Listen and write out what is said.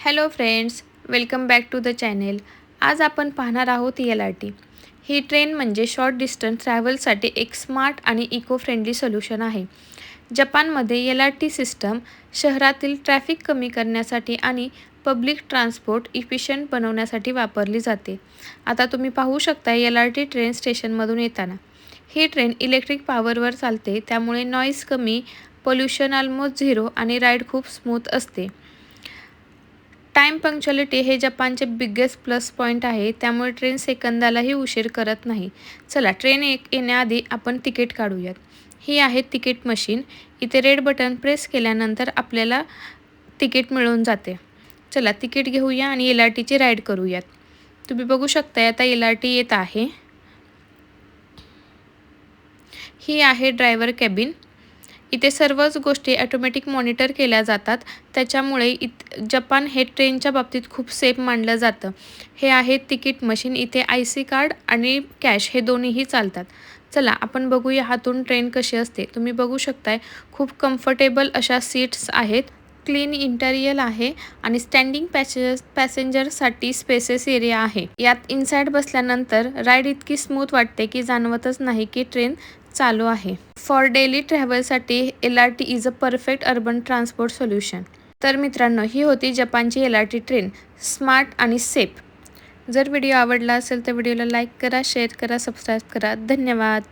Hello friends welcome back to the channel. आज आपण पाहणार आहोत एल आर टी ही ट्रेन म्हणजे शॉर्ट डिस्टन्स ट्रॅव्हलसाठी एक स्मार्ट आणि इको फ्रेंडली सोल्युशन आहे. जपानमध्ये एल आर टी सिस्टम शहरातील ट्रॅफिक कमी करण्यासाठी आणि पब्लिक ट्रान्सपोर्ट इफिशियंट बनवण्यासाठी वापरली जाते. आता तुम्ही पाहू शकता एल आर टी ट्रेन स्टेशनमधून येताना. ही ट्रेन इलेक्ट्रिक पॉवरवर चालते त्यामुळे नॉईज कमी पोल्युशन ऑलमोस्ट झिरो आणि राईड खूप स्मूथ असते. टाईम पंक्च्युअलिटी हे जपानचे बिग्गेस्ट प्लस पॉईंट आहे. त्यामुळे ट्रेन सेकंदालाही उशीर करत नाही. चला ट्रेन एक येण्याआधी आपण तिकीट काढूयात. ही आहे तिकीट मशीन इथे रेड बटन प्रेस केल्यानंतर आपल्याला तिकीट मिळून जाते. चला तिकीट घेऊया आणि एल आर टीची राईड करूयात. तुम्ही बघू शकता आता एल आर टी येत आहे. ही आहे ड्रायव्हर कॅबिन इथे सर्वच गोष्टी ॲटोमॅटिक मॉनिटर केल्या जातात. त्याच्यामुळे इत जपान हे ट्रेनच्या बाबतीत खूप सेफ मानलं जातं. हे आहे तिकीट मशीन इथे आय सी कार्ड आणि कॅश हे दोन्हीही चालतात. चला आपण बघूया हातून ट्रेन कशी असते. तुम्ही बघू शकताय खूप कम्फर्टेबल अशा सीट्स आहेत. क्लीन इंटेरियल आहे आणि स्टँडिंग पॅसेंजर्स पॅसेंजरसाठी स्पेसेस एरिया आहे. यात इनसाईड बसल्यानंतर राईड इतकी स्मूथ वाटते की जाणवतच नाही की ट्रेन चालू आहे. For daily ट्रॅव्हलसाठी L R T is a perfect urban transport solution तर मित्रांनो ही होती जपानची L R T train smart आणि सेफ जर व्हिडिओ आवडला असेल तर व्हिडिओला लाईक करा शेअर करा सबस्क्राईब करा. धन्यवाद.